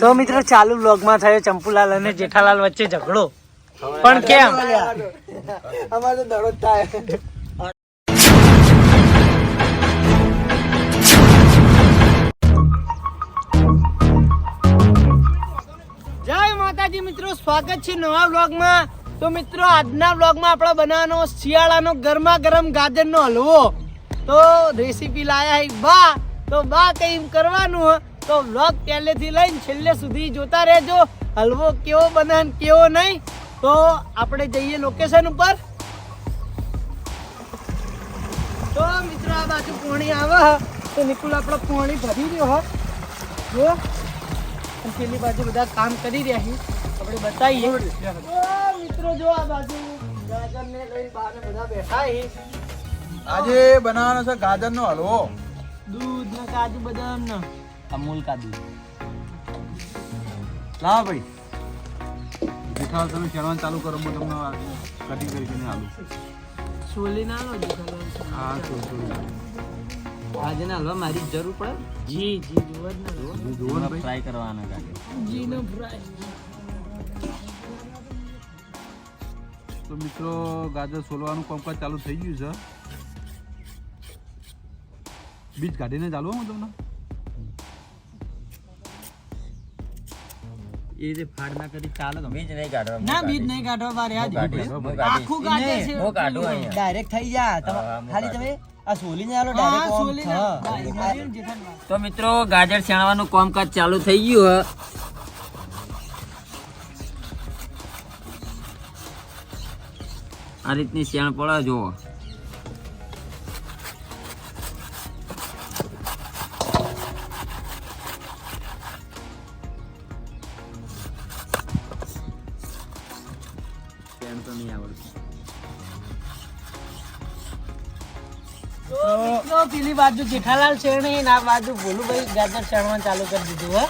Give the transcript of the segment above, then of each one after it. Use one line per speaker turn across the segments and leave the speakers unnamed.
તો મિત્રો ચાલુ વ્લોગમાં થયો ચંપુલાલ અને જેઠાલાલ વચ્ચે ઝઘડો. પણ કેમ?
અમારો તો થાય.
જય માતાજી મિત્રો સ્વાગત છે નવા વ્લોગમાં તો મિત્રો આજના વ્લોગમાં આપણે બનાવવાનો શિયાળાનો ગરમા ગરમ ગાજરનો હલવો. તો રેસીપી લાયા હે બા તો બા કઈ કરવાનું હે? તો વ્લોગ પહેલેથી લઈને છેલ્લે સુધી જોતા રહેજો. હલવો કેવો બને કેવો નહીં. તો આપણે જઈએ લોકેશન ઉપર. તો મિત્રો આ બાજુ પોણી આવે તો નિકુલ આપણો પોણી ભરી રહ્યો હો. જો. અને પેલી બાજુ બધા કામ કરી રહ્યા છીએ આપણે બતાવીએ. મિત્રો જો આ બાજુ ગાજરને લઈને બહાર બધા બેઠા
આજે બનાવવાનો છે ગાજરનો હલવો.
દૂધ કાજુ બદામ ને.
અમૂલ કાજુ.
લાવ ભાઈ. જેઠાલાલ તમે ખેડવાનું ચાલુ કરો હું તમને કટિંગ કરીને આલું
છોલી ના લો જીગર
હા છોલી
આજે ના હલવા મારી જરૂર પડે.
જી જી જોવા જ ના લો.
જોવો ને ફ્રાય
ટ્રાય કરવાના કાકે
જી નો ફ્રાય
તો મિત્રો ગાજર સોલવાનું કામકાજ ચાલુ થઈ ગયું છે. બીજ કાઢીને ચાલુ હું તમને
એ રીતે ફાડ ના કરી ચાલે તો બીજ નહીં કાઢવા
ના બીજ નહીં કાઢવા બારે આ
કાઢીશ,
દીધું.
હું કાઢીશ.
આખું ગાજર છે
હું કાઢું અહીંયા.
ડાયરેક્ટ થઈ જા
હા,
તમે
હા,
ખાલી તમે આ સોલી આલો ડાયરેક્ટ ઓમ
સોલી
થ.
ના બાજુ જેઠાલાલ.
તો મિત્રો ગાજર છાણવાનું કામકાજ ચાલુ થઈ ગયું આ રીતની શેણ પડે જુઓ
પેલી બાજુ જેઠાલાલ શેરણી ને આ બાજુ ભોલુભાઈ ગાજર શેણવાનું ચાલુ કરી દીધું હે.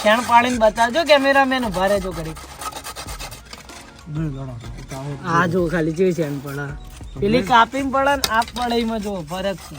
શેણ પાડીને બતાવજો કેમેરામેન ઊભા રહેજો ઘડી આ જો ખાલી જેવી શેણ પડે. પેલી કાપીને પડે ને આ પડે એમાં જો ફરક છે.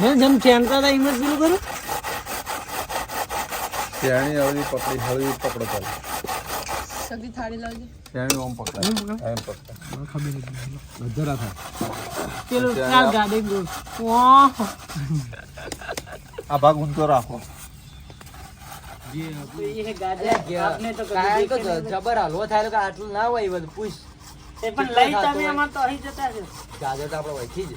મેં જેમ શેણતા હતા એમાં જ પેલું કરું?
શેણી હળવી પકડી હળવી પકડો ચાલો. શેરણી ઓમ પકડાય. એમ પકડાય? ખબર જરા થાય.
પેલું ચાલ ગાડી ગોળ.
આ ભાગ ઊંચો રાખો.
એ ગાજર આપને તો
કાંઈ તો
કદી દેખે નહીં.
જબર હલવો થાય કે આટલું ના હોય એ બધું. પૂછ.
એ પણ લઈ તમે આમાં તો અહીં જતા છો
ગાજર તો આપણે વહીથી જ.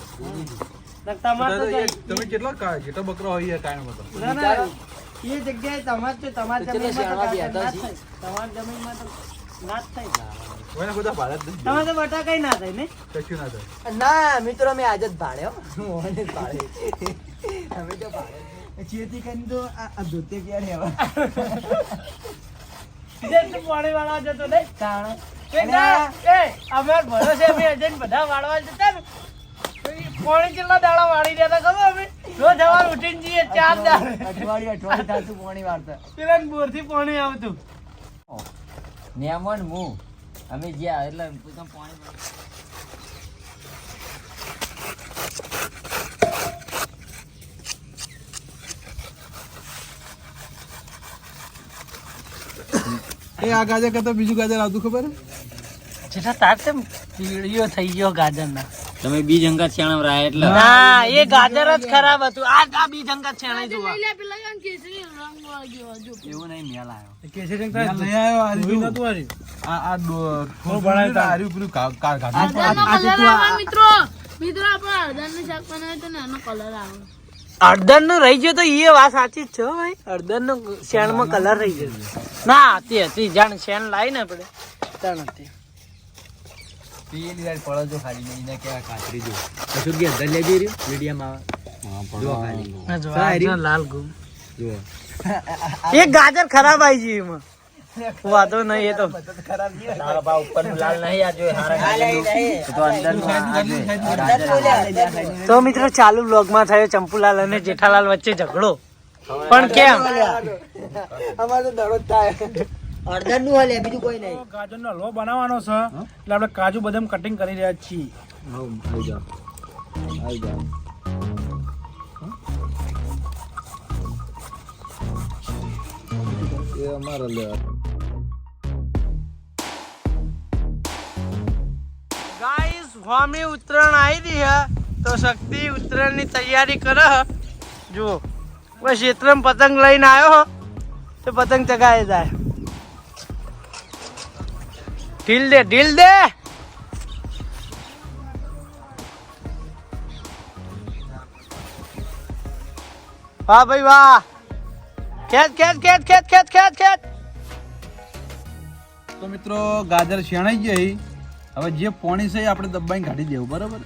તમારે
તમે કેટલો કા- બકરો હોય
ના, ના, એ જગ્યાએ તમારે તો તમારી જમીનમાં તો. તમારી જમીનમાં તો ના જ થાય.
નહીં.
તો બટાકાય ના થાય ને?
કશું ના થાય.
ના મિત્રો અમે આજે જ ભાડ્યો મોહન ભાડે. અમે તો ભાડે ચેતી કરીને તો આ આ ધોતે ક્યારે હવે
પાણી વાળવા જતો ને
તાણે.
એ ના, એ, અમે ભરોસે અમે બધા વાળવા જતા ને. પાણી કેટલા દાડા વાળી રહ્યા હતા ખબર અમે? રોજ સવારે ઉઠીને જઈએ ચાર દાડે
અઠવાડિયું અઠવાડિયું થતું પોણી વાળતા
પેલા બોરથી પાણી આવતું.
નેમન મુ. અમે ગયા એટલે પાણી
એ આ ગાજર કરતા બીજું ગાજર આવતું ખબર?
જેઠા તાર તેમ પીળીઓ થઈ ગયો ગાજરના.
તમે બીજ અંગત છાણવ રહ્યા એટલે.
ના એ ગાજર જ ખરાબ હતું. આ આ બીજ અંગત છેણાઈ જોવા
એવું નહીં મેલ આવ્યો.
લઈ આવ્યો આ રીતું. આ આ ડો- થોડું આ રહ્યું પેલું કા- કા- ગાજર.
મિત્રો. મિત્રો આપણે અડદાનું શાક બનાવે તો નાનો કલર આવે.
અડદરનું રહી ગયો તો એ વાત સાચી જ છે ભાઈ. અડદર નો શેણમાં કલર રહી ગયો. ના. હતી હતી. જાણ શેણ લાવી ને આપણે. ત્રણ હતી
પેલી વાર પડો જો ખાલી નહીં ને કેવા કાતરી જો. કશું કે અંદર લેબી રહ્યું? મીડિયમ જો ખાલી.
આ જો, આ જો લાલ ગુમ.
જો
એક ગાજર ખરાબ આવી જી એમાં. વાતો નહીં એ તો
તારા બા ઉપરનું લાલ નહીં આ જો હારા તો
મિત્રો ચાલુ વ્લોગમાં થયો ચંપુલાલ અને જેઠાલાલ વચ્ચે ઝઘડો. પણ કેમ?
અમારે દડો થાય. અડધા નું હલે બીજું કોઈ નહીં.
ગાજરનો લો બનાવવાનો છે. એટલે આપણે કાજુ બદામ કટિંગ કરી રહ્યા છીએ.
આવી જાવ એ અમારે લેવા
ગાઈસ હોમી ઉત્તરાયણ આવી રહી હે તો શક્તિ ઉત્તરાયણની તૈયારી કરે હે જો બસ ક્ષેત્રમાં પતંગ લઈને આવ્યો હો તો પતંગ ચગાવી જાય. ઢીલ દે ઢીલ દે વાહ ભાઈ વાહ ખેંચ ખેંચ ખેંચ ખેત ખેત ખેત ખેત
તો મિત્રો, ગાજર શેણાઈ ગઈ. હવે જે પોણી છે આપણે દબાઈને કાઢી દેવું, બરાબર?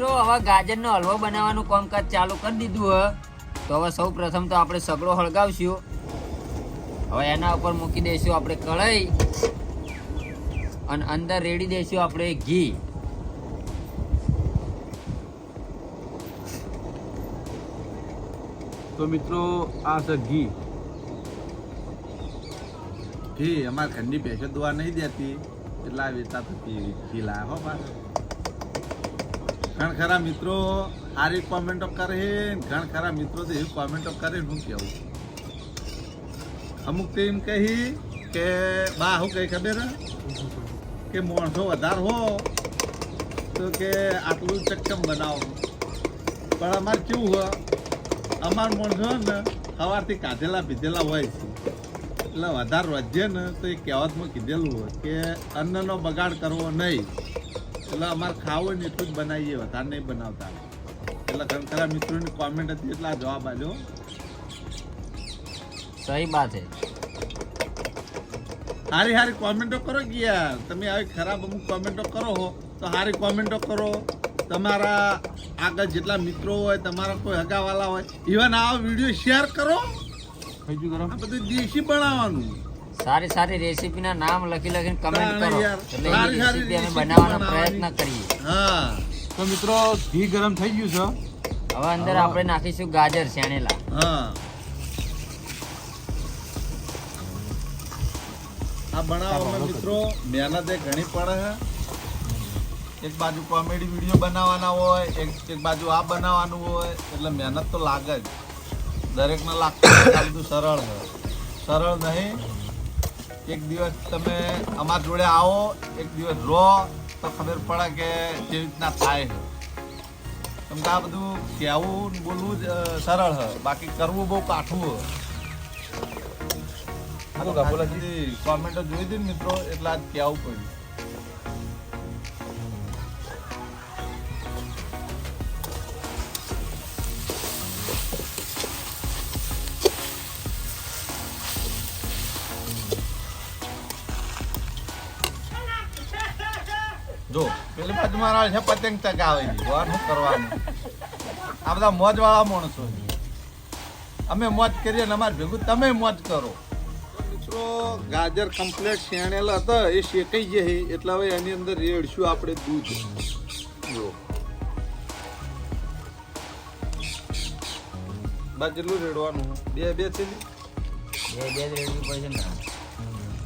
મિત્રો, હવે ગાજરનો હલવો બનાવવાનું કામકાજ ચાલુ કરી દીધું હવે તો હવે સૌ પ્રથમ તો આપણે સગડો હળગાવશું. હવે એના ઉપર મૂકી દઈશું આપણે કઢાઈ અને અંદર રેડી દઈશું આપણે ઘી.
તો મિત્રો, આ છે ઘી. ઘી અમારે ઘરની ભેંસો દોવા નહીં દેતી. એટલે આ વેચા થતી ઘી લાયા હો ઘણ ખરા મિત્રો સારી કોમેન્ટો કરે ઘણ ખરા મિત્રો તો એવી કોમેન્ટો કરે, હું કેવું? અમુક તો એમ કહી કે, બા શું કહી ખબર? હે? કે માણસો વધારે હો, તો કે આટલું ચક્કમ બનાવો. પણ અમારે કેવું હોય, અમાર માણસો ને સવારથી કાઢેલા પીધેલા હોય છે. એટલે વધારે વધે ને તો એ કહેવતમાં કીધેલું હોય કે, અન્નનો બગાડ કરવો નહીં. એટલે અમારે ખાવું હોય ને એટલું જ બનાવીએ વધારે નહીં બનાવતા. એટલે ઘણા ખરા મિત્રોની કોમેન્ટ હતી એટલે આ જવાબ આજો
સહી વાત છે
સારી સારી કોમેન્ટો કરો કે યાર? તમે આવી ખરાબ અમુક કોમેન્ટો કરો હો તો હારી કોમેન્ટો કરો. તમારા આગળ જેટલા મિત્રો હોય તમારા કોઈ હગાવાલા હોય ઇવન આ વીડિયો શેર કરો? આ બધું દેશી બનાવવાનું.
સારી સારી રેસીપીના નામ લખી લખીને કમેન્ટ કરો. એટલે એ રેસીપી અમે બનાવવાનો પ્રયત્ન કરીએ.
હા. તો મિત્રો ઘી ગરમ થઈ ગયું છે.
હવે અંદર આપણે નાખીશું ગાજર શેણેલા.
હા. આ બનાવવામાં મિત્રો. મહેનત એ ઘણી પડે છે એક બાજુ કોમેડી વીડિયો બનાવવાના હોય એક એક બાજુ આ બનાવવાનું હોય. એટલે મહેનત તો લાગે જ. દરેકને લાગતું સરળ છે. સરળ નહીં. એક દિવસ તમે અમારા જોડે આવો એક દિવસ રહો તો ખબર પડે કે જે રીતના થાય છે. કેમ આ બધું કહેવું બોલવું જ સરળ છે. બાકી કરવું બહુ કાઠું છે. કોમેન્ટો જોઈ હતી ને મિત્રો એટલે આજ કહેવું પડ્યું. જો પેલી બાજુ મારા છે પતંગ ચગાવે છે. ભગવાન શું કરવાનું? આ બધા મોજ વાળા માણસો છે. અમે મોજ કરીએ ને અમારે ભેગું તમે મોજ કરો. મિત્રો ગાજર કમ્પ્લેટ શેણેલા હતા એ શેકાઈ જાય એટલે હવે એની અંદર રેડશું આપણે દૂધ. જો. બસ જેટલું રેડવાનું? બે બે છે
બે બે જ રેડવી પડશે ને.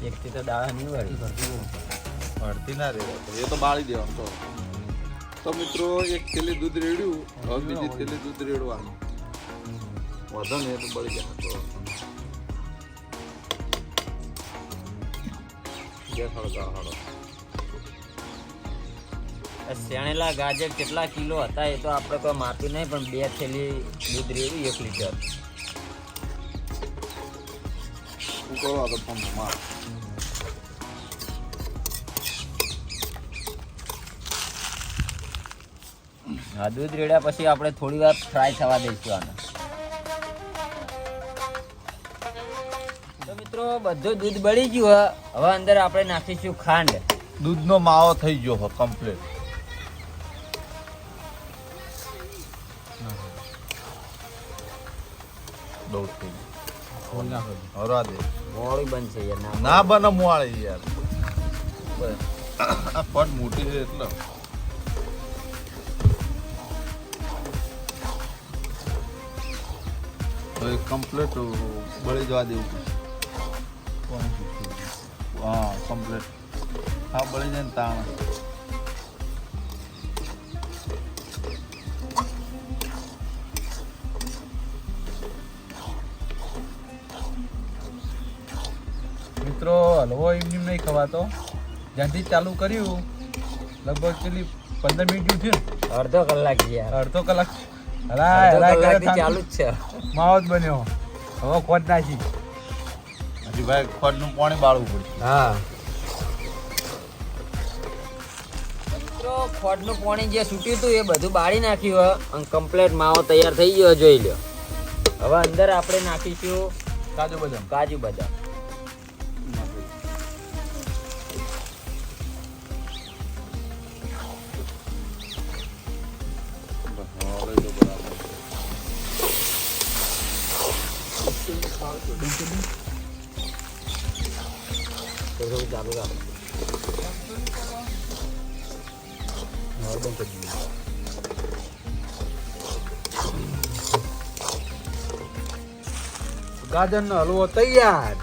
એકથી તો દાળા નહીં વળી.
અડધી ના રેડો એ તો બાળી દેવાનું તો. તો મિત્રો એક થેલી દૂધ રેડ્યું હવે બીજી થેલી દૂધ રેડવાનું. વધો ને તો બળી જાય તો.
શેણેલા ગાજર કેટલા કિલો હતા એ તો આપણે કોઈ માપી નહીં પણ બે થેલી દૂધ રેડી એક લીટર.
ઉકળવા તો પંપ માર
આ દૂધ રેડ્યા પછી આપણે થોડી વાર ફ્રાય થવા દઈશું આને. તો મિત્રો બધું દૂધ બળી ગયું હવે હવે અંદર આપણે નાખીશું ખાંડ.
દૂધનો માવો થઈ ગયો હો કમ્પ્લીટ દોઢ થઈ હરા દે.
મોડું બનશે યાર ના
બને મોવાળી યાર. બસ. આ પટ મોટી છે એટલે. તો એ કમ્પ્લીટ બળી જવા દેવું હા કમ્પ્લીટ હા બળી જાય ને તાણ.
મિત્રો હલવો એમની નહીં ખવાતો. જ્યાંથી ચાલુ કર્યું લગભગ કેટલી પંદર મિનિટ થયું
અડધો કલાક યાર
અડધો કલાક.
ચાલુ જ છે.
માવો જ બન્યો. હવે ખોટ નાખી.
હજી ભાઈ ખોટનું પાણી બાળવું પડશે.
હા. ખોટનું પાણી જે છૂટ્યું હતું એ બધું બાળી નાખ્યું અને કમ્પ્લેટ માવો તૈયાર થઈ ગયો જોઈ લ્યો. હવે અંદર આપણે નાખીશું
કાજુ બદામ.
કાજુ બદામ.
ગાજરનો હલવો તૈયાર.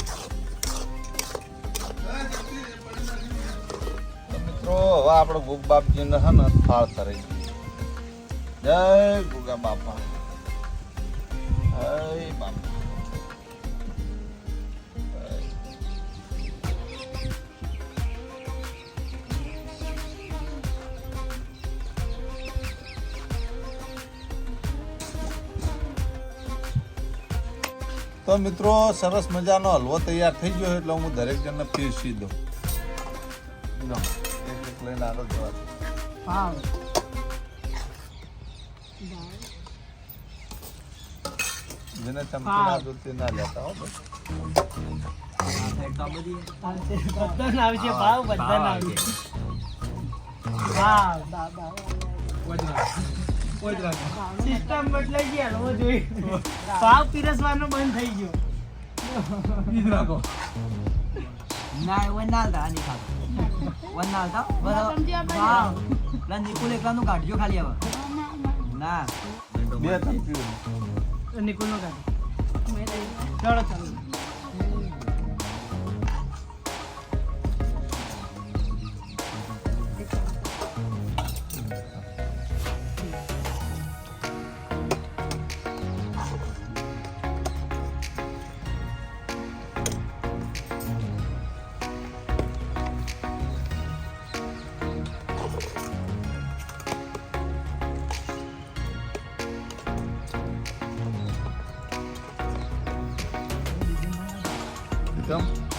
મિત્રો, હવે આપણે ગુગ બાપજીને છે ને ફાળ તરાઈ જય ગુગા બાપા. જય બાપા. તો મિત્રો સરસ મજાનો હલવો તૈયાર થઈ ગયો છે એટલે હું દરેક જણને પીરસી દઉં. એક એક લઈને આગળ જવા.
વાવ
જેને ચમચી ના જોતી ના લેતા હો
બધાને આવશે ભાવ બધાને આવશે વાવ બાબા સિસ્ટમ બદલાઈ ગઈ હલવો જોઈ ભાવ પીરસવાનો બંધ થઈ ગયો.
ના વન ના હાલતા આની ખાતો વન ના હાલતા
ને.
વાવ
નિકુલ એકલાનું કાઢજો ખાલી હવે. ના.
બે
નિકુલ નો કાઢો. ચાલો ચાલો.
એકદમ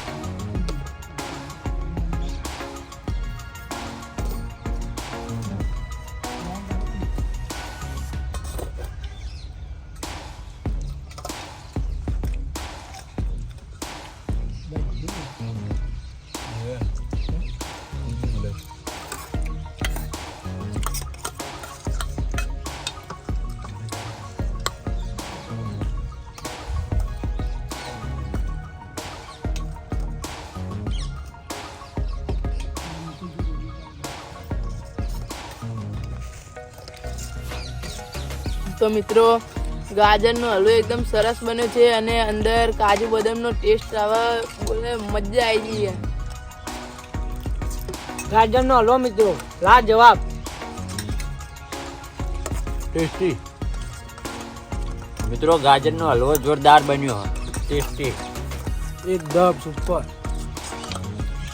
તો મિત્રો ગાજરનો હલવો એકદમ સરસ બન્યો છે અને અંદર કાજુ બદામનો ટેસ્ટ આવે બોલે મજા આવી ગઈ
ગાજરનો હલવો મિત્રો લા જવાબ
ટેસ્ટી
મિત્રો ગાજરનો હલવો જોરદાર બન્યો. ટેસ્ટી
એકદમ સુપર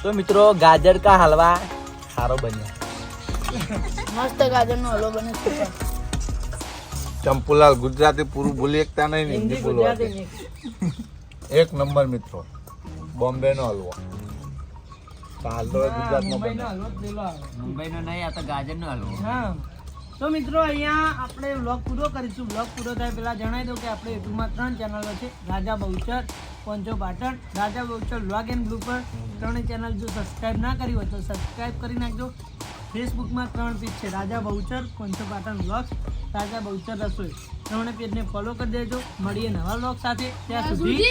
તો મિત્રો ગાજર કા હલવા સારો બન્યો.
મસ્ત ગાજરનો હલવો બન્યો છે.
ચંપુલાલ ગુજરાતી પૂરું ભૂલી એકતા નહીં હિન્દી ભૂલવા
ગુજરાતી
એક નંબર મિત્રો બોમ્બે નો હલવો તો
મુંબઈનો
નહીં આ તો ગાજરનો હલવો.
હા. તો મિત્રો અહીંયા આપણે બ્લોગ પૂરો કરીશું. બ્લોગ પૂરો થાય પહેલા જણાવી દઉં કે આપણે યુટ્યુબમાં ત્રણ ચેનલો છે. Raja Bahuchar પંચો Patan. Raja Bahuchar blog and blooper ત્રણેય ચેનલ જો સબસ્ક્રાઈબ ના કરી હોય તો સબસ્ક્રાઈબ કરી નાખજો. ફેસબુકમાં ત્રણ પેજ છે. રાજા બહુચર પંચો પાટણ વ્લોગ્સ રાજા બહુચર રસોઈ. ત્રણે પેજને ફોલો કરી દેજો. મળીએ નવા વ્લોગ સાથે. ત્યાં સુધી!